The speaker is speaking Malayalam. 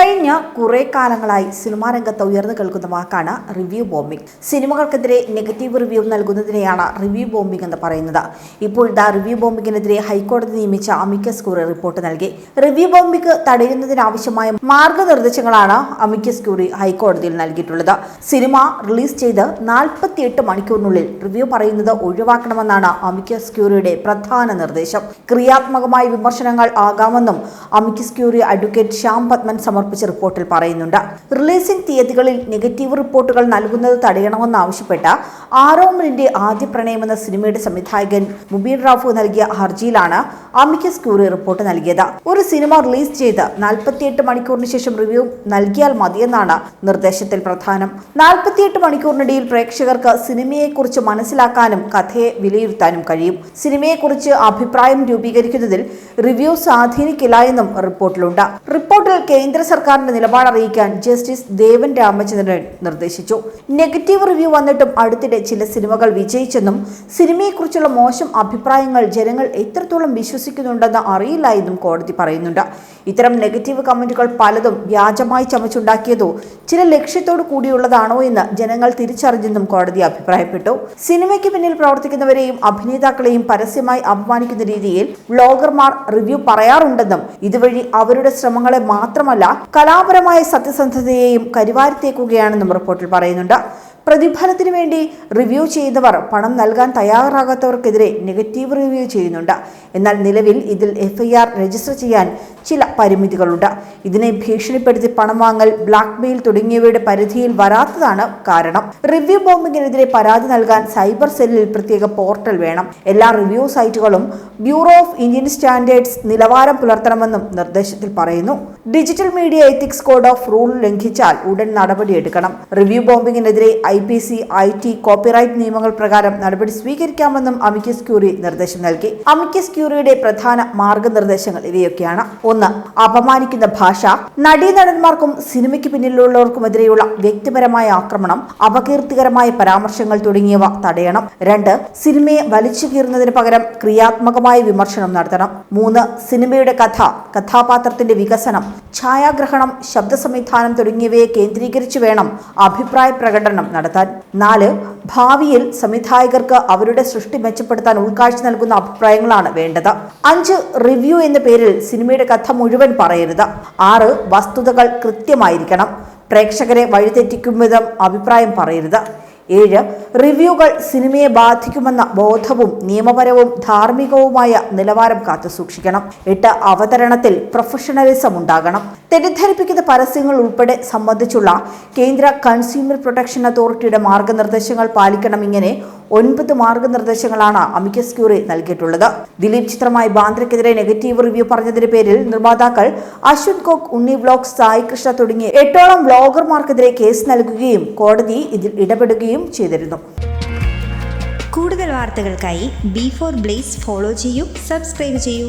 കഴിഞ്ഞ കുറെ കാലങ്ങളായി സിനിമാ രംഗത്ത് ഉയർന്നു കേൾക്കുന്ന വാക്കാണ് റിവ്യൂ ബോംബിംഗ്. സിനിമകൾക്കെതിരെ നെഗറ്റീവ് റിവ്യൂ നൽകുന്നതിനെയാണ് റിവ്യൂ ബോംബിംഗ് എന്ന് പറയുന്നത്. ഇപ്പോൾ ദ റിവ്യൂ ബോംബിങ്ങിനെതിരെ ഹൈക്കോടതി നിയമിച്ച അമിക്കസ് ക്യൂറി റിപ്പോർട്ട് നൽകി. റിവ്യൂ ബോംബിംഗ് തടയുന്നതിനാവശ്യമായ മാർഗനിർദ്ദേശങ്ങളാണ് അമിക്കസ് ക്യൂറി ഹൈക്കോടതിയിൽ നൽകിയിട്ടുള്ളത്. സിനിമ റിലീസ് ചെയ്ത് നാൽപ്പത്തിയെട്ട് മണിക്കൂറിനുള്ളിൽ റിവ്യൂ പറയുന്നത് ഒഴിവാക്കണമെന്നാണ് അമിക്കസ് ക്യൂറിയുടെ പ്രധാന നിർദ്ദേശം. ക്രിയാത്മകമായ വിമർശനങ്ങൾ ആകാമെന്നും amicus curiae advocate Shyam Padman സമർപ്പിച്ച റിപ്പോർട്ടിൽ പറയുന്നുണ്ട്. റിലീസിംഗ് തീയതികളിൽ നെഗറ്റീവ് റിപ്പോർട്ടുകൾ നൽകുന്നത് തടയണമെന്നാവശ്യപ്പെട്ട ആരോമലിന്റെ ആദ്യ പ്രണയമെന്ന സിനിമയുടെ സംവിധായകൻ മുബീൻ റാഫു നൽകിയ ഹർജിയിലാണ് അമിക്കസ് ക്യൂറി റിപ്പോർട്ട് നൽകിയത്. ഒരു സിനിമ റിലീസ് ചെയ്ത് നാൽപ്പത്തിയെട്ട് മണിക്കൂറിന് ശേഷം റിവ്യൂ നൽകിയാൽ മതിയെന്നാണ് നിർദ്ദേശത്തിൽ പ്രധാനം. നാൽപ്പത്തിയെട്ട് മണിക്കൂറിനിടയിൽ പ്രേക്ഷകർക്ക് സിനിമയെക്കുറിച്ച് മനസ്സിലാക്കാനും കഥയെ വിലയിരുത്താനും കഴിയും. സിനിമയെക്കുറിച്ച് അഭിപ്രായം രൂപീകരിക്കുന്നതിൽ റിവ്യൂ സ്വാധീനിക്കില്ല എന്നും റിപ്പോർട്ടിലുണ്ട്. റിപ്പോർട്ടിൽ കേന്ദ്ര സർക്കാരിന്റെ നിലപാട് അറിയിക്കാൻ ജസ്റ്റിസ് ദേവൻ രാമചന്ദ്രൻ നിർദ്ദേശിച്ചു. നെഗറ്റീവ് റിവ്യൂ വന്നിട്ടും അടുത്തിടെ ചില സിനിമകൾ വിജയിച്ചെന്നും സിനിമയെക്കുറിച്ചുള്ള മോശം അഭിപ്രായങ്ങൾ ജനങ്ങൾ എത്രത്തോളം വിശ്വസിക്കുന്നുണ്ടെന്ന് അറിയില്ല എന്നും കോടതി പറയുന്നുണ്ട്. ഇത്തരം നെഗറ്റീവ് കമന്റുകൾ പലതും വ്യാജമായി ചമച്ചുണ്ടാക്കിയതോ ചില ലക്ഷ്യത്തോടു കൂടിയുള്ളതാണോ എന്ന് ജനങ്ങൾ തിരിച്ചറിഞ്ഞെന്നും കോടതി അഭിപ്രായപ്പെട്ടു. സിനിമയ്ക്ക് പിന്നിൽ പ്രവർത്തിക്കുന്നവരെയും അഭിനേതാക്കളെയും പരസ്യമായി അപമാനിക്കുന്ന രീതിയിൽ വ്ളോഗർമാർ റിവ്യൂ പറയാറുണ്ടെന്നും ഇതുവഴി അവരുടെ ശ്രമങ്ങളെ മാത്രമല്ല കലാപരമായ സത്യസന്ധതയെയും കരിവാരിത്തേക്കുകയാണെന്നും റിപ്പോർട്ടിൽ പറയുന്നുണ്ട്. പ്രതിഫലത്തിന് വേണ്ടി റിവ്യൂ ചെയ്തവർ പണം നൽകാൻ തയ്യാറാകാത്തവർക്കെതിരെ നെഗറ്റീവ് റിവ്യൂ ചെയ്യുന്നുണ്ട്. എന്നാൽ നിലവിൽ ഇതിൽ എഫ്ഐആർ രജിസ്റ്റർ ചെയ്യാൻ ചില പരിമിതികളുണ്ട്. ഇതിനെ ഭീഷണിപ്പെടുത്തി പണം വാങ്ങൽ ബ്ലാക്ക് മെയിൽ തുടങ്ങിയവയുടെ പരിധിയിൽ വരാത്തതാണ് കാരണം. റിവ്യൂ ബോംബിങ്ങിനെതിരെ പരാതി നൽകാൻ സൈബർ സെല്ലിൽ പ്രത്യേക പോർട്ടൽ വേണം. എല്ലാ റിവ്യൂ സൈറ്റുകളും ബ്യൂറോ ഓഫ് ഇന്ത്യൻ സ്റ്റാൻഡേർഡ്സ് നിലവാരം പുലർത്തണമെന്നും നിർദ്ദേശത്തിൽ പറയുന്നു. Digital media ethics code of rule ലംഘിച്ചാൽ ഉടൻ നടപടിയെടുക്കണം review ബോംബിങ്ങിനെതിരെ I P C I T copyright നിയമങ്ങൾ പ്രകാരം നടപടി സ്വീകരിക്കാമെന്നും അമിക്കസ് ക്യൂറി നിർദ്ദേശം നൽകി. അമിക്കസ് ക്യൂറിയുടെ പ്രധാന മാർഗനിർദ്ദേശങ്ങൾ ഇവയൊക്കെയാണ്. ഒന്ന് അപമാനിക്കുന്ന ഭാഷ നടീനടന്മാർക്കും സിനിമയ്ക്ക് പിന്നിലുള്ളവർക്കുമെതിരെയുള്ള വ്യക്തിപരമായ ആക്രമണം അപകീർത്തികരമായ പരാമർശങ്ങൾ തുടങ്ങിയവ തടയണം. രണ്ട് സിനിമയെ വലിച്ചു കീറുന്നതിന് പകരം ക്രിയാത്മകമായ വിമർശനം നടത്തണം. മൂന്ന് സിനിമയുടെ കഥ കഥാപാത്രത്തിന്റെ വികസനം ഛായാഗ്രഹണം ശബ്ദ സംവിധാനം തുടങ്ങിയവയെ കേന്ദ്രീകരിച്ചു വേണം അഭിപ്രായ പ്രകടനം നടത്താൻ. നാല് ഭാവിയിൽ സംവിധായകർക്ക് അവരുടെ സൃഷ്ടി മെച്ചപ്പെടുത്താൻ ഉൾക്കാഴ്ച നൽകുന്ന അഭിപ്രായങ്ങളാണ് വേണ്ടത്. അഞ്ച് റിവ്യൂ എന്ന പേരിൽ സിനിമയുടെ കഥ മുഴുവൻ പറയരുത്. ആറ് വസ്തുതകൾ കൃത്യമായിരിക്കണം. പ്രേക്ഷകരെ വഴിതെറ്റിക്കും വിധം അഭിപ്രായം പറയരുത്. ഏഴ് റിവ്യൂകൾ സിനിമയെ ബാധിക്കുമെന്ന ബോധവും നിയമപരവും ധാർമ്മികവുമായ നിലവാരം കാത്തുസൂക്ഷിക്കണം. എട്ട് അവതരണത്തിൽ പ്രൊഫഷണലിസം ഉണ്ടാകണം. തെറ്റിദ്ധരിപ്പിക്കുന്ന പരസ്യങ്ങൾ ഉൾപ്പെടെ സംബന്ധിച്ചുള്ള കേന്ദ്ര കൺസ്യൂമർ പ്രൊട്ടക്ഷൻ അതോറിറ്റിയുടെ മാർഗനിർദ്ദേശങ്ങൾ പാലിക്കണം ഇങ്ങനെ ഒൻപത് മാർഗനിർദ്ദേശങ്ങളാണ് അമിക്കസ് ക്യൂറി നൽകിയിട്ടുള്ളത്. ദിലീപ് ചിത്രമായി ബാന്ദ്രയ്ക്കെതിരെ നെഗറ്റീവ് റിവ്യൂ പറഞ്ഞതിന്റെ പേരിൽ നിർമ്മാതാക്കൾ അശ്വിൻ കോക്ക് ഉണ്ണി വ്ലോഗ് സായി കൃഷ്ണ തുടങ്ങിയ എട്ടോളം വ്ലോഗർമാർക്കെതിരെ കേസ് നൽകുകയും കോടതി ഇതിൽ ഇടപെടുകയും ചെയ്തിരുന്നു. കൂടുതൽ വാർത്തകൾക്കായി ബി ഫോർ ബ്ലേസ് ഫോളോ ചെയ്യൂ സബ്സ്ക്രൈബ് ചെയ്യൂ.